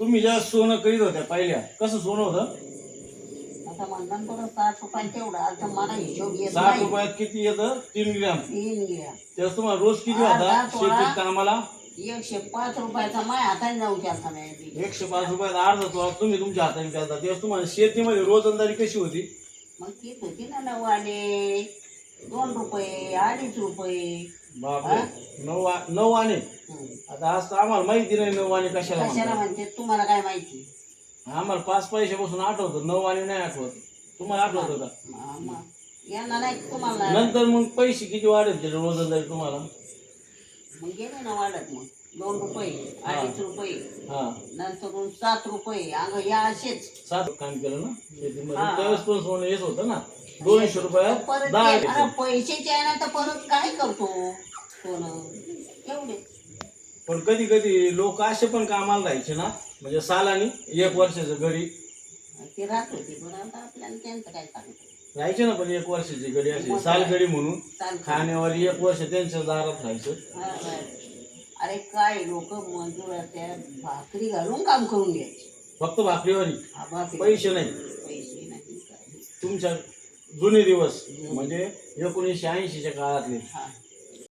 तुम्ही ज्या सोनं करीत होत्या पहिल्या कसं सोनं होतं? आता साठ रुपये तेवढा. आता मला हिशोब येत साठ नाही. रुपयात किती येतं? तीन ग्रॅम. तीन घ्या त्यास तुम्हाला रोज किती अर्धा होता? तोळा. शेतीत कामाला एकशे पाच रुपयाचा माय हाताने जाऊ चालता नाही एकशे पाच रुपयात अर्धा तोळा तुम्ही तुमच्या हाताने करता तेव्हा तुम्हाला शेतीमध्ये रोजंदारी कशी होती? मग तीच होती ना नवाने दोन रुपये अडीच रुपये. बापरे. नऊ आ- नऊ आणे हं. आता आज तर आम्हाला माहिती नाही नऊ आणे कशाला कशाला म्हणतात. म्हणते? तुम्हाला काय माहिती? आम्हाला पाच पैशापासून आठवतं नऊ आणे नाही आठवत. तुम्हाला आठवत होता म- मग. यांना नाही तुम्हाला नंतर मग पैसे किती वाढेल त्याच्या रोजंदारी तुम्हाला? मग गेले ना वाढत मग. दोन रुपये अडीच रुपये. हा. नंतर सात रुपये. अगं या असेच. सात काम केलं ना? शेतीमध्ये. हा. त्यावेळेस पण सोनं येत होतं ना? दोनशे रुपयात परत दहा ते- घ्यायचे. अरे पैशाचे आहे ना तर परत काय करतो? सोनं. एवढे. पण कधी कधी लोक असे पण कामाला राहायचे ना म्हणजे सालानी एक वर्षाचं घरी. ते राहत होते पण आता आपल्याला त्यांचं काय सांगतो? राहायचे ना पण एक वर्षाची घडी असे सालगडी म्हणून. चालतं खाण्यावर एक वर्ष त्यांच्या दारात राहायचं. हा, हा. अरे काय लोक मजूर त्या भाकरी घालून काम करून घ्यायचे. फक्त भाकरीवारी हा, भाकरी. पैसे नाही. पैसे नाही काय तुमच्या जुने दिवस म्हणजे एकोणीसशे ऐंशीच्या काळातले.